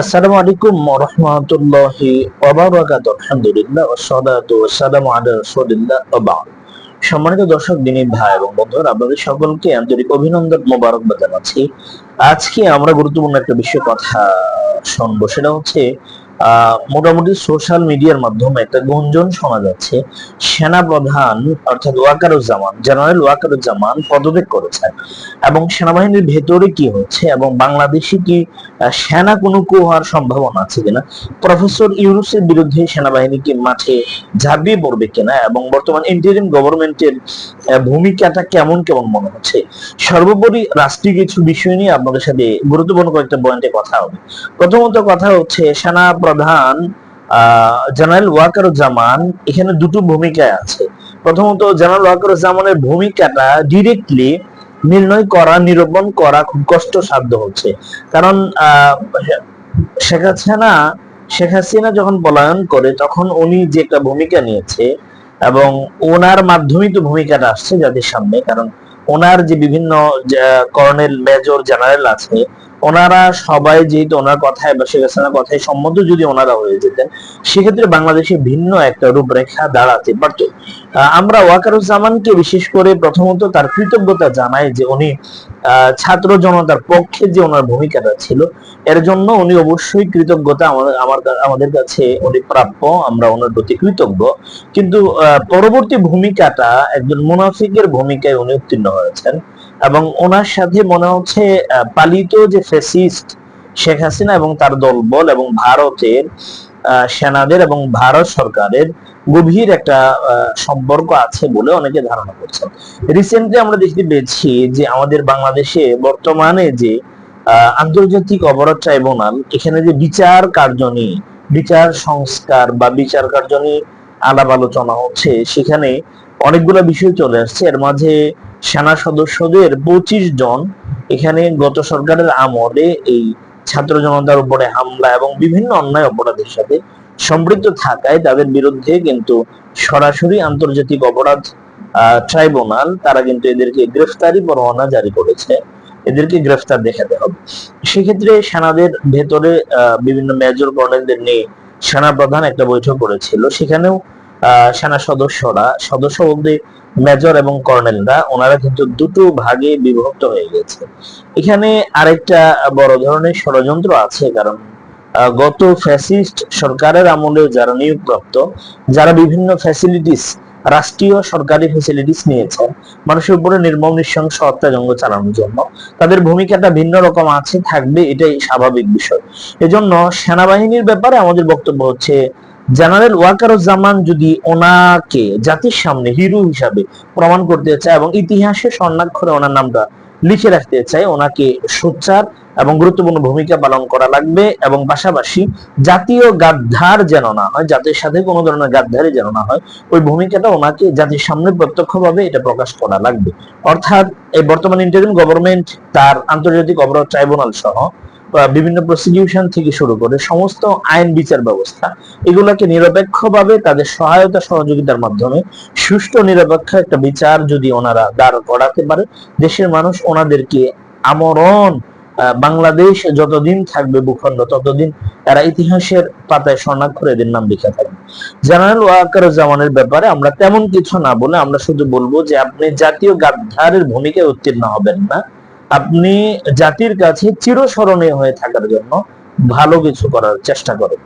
আসসালামু আলাইকুম আলহামদুলিল্লাহ সম্মানিত দর্শক, দিনী ভাই এবং বন্ধুরা, আপনাদের সকলকে আন্তরিক অভিনন্দন মোবারকবাদ জানাচ্ছি। আজকে আমরা গুরুত্বপূর্ণ একটা বিষয় কথা শুনব, সেটা হচ্ছে মোটামুটি সোশ্যাল মিডিয়ার মাধ্যমে একটা গুঞ্জন শোনা যাচ্ছে। সেনা প্রধান অর্থাৎ ওয়াকারুজ্জামান জেনারেল ওয়াকারুজ্জামান পদত্যাগ করেছেন এবং সেনাবাহিনীর ভেতরে কি হচ্ছে এবং বাংলাদেশে কি সেনা কোনো কু হওয়ার সম্ভাবনা আছে কিনা? প্রফেসর ইউনুসের বিরুদ্ধে সেনাবাহিনী কি মাঠে ঝাঁপিয়ে পড়বে কিনা? এবং বর্তমান ইন্টারিম গভর্নমেন্টের ভূমিকাটা কেমন কেমন মনে হচ্ছে? সর্বোপরি রাষ্ট্রীয় কিছু বিষয় নিয়ে আপনাদের সাথে গুরুত্বপূর্ণ কয়েকটা পয়েন্টে কথা হবে। প্রথমত কথা হচ্ছে, সেনা প্রধান জেনারেল ওয়াকারুজ্জামান, এখানে দুটো ভূমিকায় আছে। প্রথমত, জেনারেল ওয়াকারুজ্জামানের ভূমিকাটা ডিরেক্টলি নির্ণয় করা, নিরূপণ করা খুব কষ্টসাধ্য হচ্ছে। কারণ শেখ হাসিনা শেখ হাসিনা যখন পলায়ন করে, তখন উনি যে একটা ভূমিকা নিয়েছে এবং ওনার মাধ্যমেই তো ভূমিকাটা আসছে যাদের সামনে। কারণ ওনার যে বিভিন্ন কর্নেল, মেজর, জেনারেল আছে ওনারা সবাই যেহেতু ওনার কথায় বা শেখ হাসিনার কথায় সম্মত যদি ওনারা হয়ে যেতেন, সেক্ষেত্রে বাংলাদেশে ভিন্ন একটা রূপরেখা দাঁড়াতে পারত। আমরা ওয়াকারুজ্জামানকে বিশেষ করে প্রথমত তার কৃতজ্ঞতা জানাই যে উনি ছাত্র জনতার পক্ষে যে ওনার ভূমিকাটা ছিল, এর জন্য উনি অবশ্যই কৃতজ্ঞতা আমাদের আমার আমাদের কাছে উনি প্রাপ্য, আমরা ওনার প্রতি কৃতজ্ঞ। কিন্তু পরবর্তী ভূমিকাটা একজন মুনাফিকের ভূমিকায় উনি উত্তীর্ণ হয়েছেন। এবং ওনার সাথে মনে হচ্ছে পালিত যে ফেসিস্ট শেখ হাসিনা এবং তার দলবল এবং ভারতের সেনাদের এবং ভারত সরকারের গভীর একটা সম্পর্ক আছে বলে অনেকে ধারণা করছেন। রিসেন্টলি আমরা দেখতে পেয়েছি যে আমাদের বাংলাদেশে বর্তমানে যে আন্তর্জাতিক অপরাধ ট্রাইব্যুনাল, এখানে যে বিচার কার্য বিচার সংস্কার বা বিচার কার্য নিয়ে আলাপ আলোচনা হচ্ছে, সেখানে অনেকগুলো বিষয় চলে আসছে। এর মাঝে সেনা সদস্যদের পঁচিশ জন এখানে গত সরকারের আমলে এই ছাত্র জনতার উপরে হামলা এবং বিভিন্ন অন্যায় অপরাধের সাথে সম্পৃক্ত থাকায় তাদের বিরুদ্ধে কিন্তু সরাসরি আন্তর্জাতিক অপরাধ ট্রাইব্যুনাল, তারা কিন্তু এদেরকে গ্রেফতারি পরোয়ানা জারি করেছে। এদেরকে গ্রেফতার দেখাতে হবে। সেক্ষেত্রে সেনাদের ভেতরে বিভিন্ন মেজর কর্নেলদের নিয়ে সেনা প্রধান একটা বৈঠক করেছিল। সেখানেও সেনা সদস্যরা, সদস্য বলতে মেজর এবং কর্নেলরা, ওনারা কিন্তু দুটো ভাগে বিভক্ত হয়ে গেছে। এখানে আরেকটা বড় ধরনের ষড়যন্ত্র আছে, কারণ গত ফ্যাসিস্ট সরকারের আমলে যারা নিয়োগপ্রাপ্ত, যারা বিভিন্ন ফ্যাসিলিটিস রাষ্ট্রীয় সরকারি ফ্যাসিলিটিস নিয়েছেন, মানুষের উপরে নির্মম, নৃশংস হত্যাযজ্ঞ চালানোর জন্য, তাদের ভূমিকাটা ভিন্ন রকম আছে, থাকবে, এটাই স্বাভাবিক বিষয়। এজন্য সেনাবাহিনীর ব্যাপারে আমাদের বক্তব্য হচ্ছে জেনারেল ওয়াকারুজ্জামান যদি ওনাকে জাতির সামনে হিরো হিসাবে প্রমাণ করতে চায় এবং ইতিহাসে স্বর্ণাক্ষরে ওনার নামটা লিখে রাখতে চায়, ওনাকে সোচ্চার এবং গুরুত্বপূর্ণ ভূমিকা পালন করা লাগবে এবং পাশাপাশি জাতীয় গাদ্ধার যেন না হয়, জাতির সাথে কোনো ধরনের গাদ্ধারি যেন না হয়, ওই ভূমিকাটা ওনাকে জাতির সামনে প্রত্যক্ষভাবে এটা প্রকাশ করা লাগবে। অর্থাৎ এই বর্তমান ইন্টারিম গভর্নমেন্ট তার আন্তর্জাতিক অপরাধ ট্রাইব্যুনাল সহ বিভিন্ন প্রসিকিউশন থেকে শুরু করে সমস্ত আইন বিচার ব্যবস্থা, এগুলোকে নিরপেক্ষভাবে তাদের সহায়তা সহযোগিতার মাধ্যমে সুষ্ঠু নিরপেক্ষ একটা বিচার যদি ওনারা দাঁড় করাতে পারে, দেশের মানুষ ওনাদেরকে আমরণ বাংলাদেশ যতদিন থাকবে ভূখণ্ড, ততদিন এরা ইতিহাসের পাতায় স্বর্ণাক্ষরে এদের নাম লিখে থাকবে। জেনারেল ওয়াকার জামানের ব্যাপারে আমরা তেমন কিছু না বলে আমরা শুধু বলব যে আপনি জাতীয় গাদ্ধারের ভূমিকায় উত্তীর্ণ হবেন না। আপনি জাতির কাছে চিরস্মরণীয় হয়ে থাকার জন্য ভালো কিছু করার চেষ্টা করেন।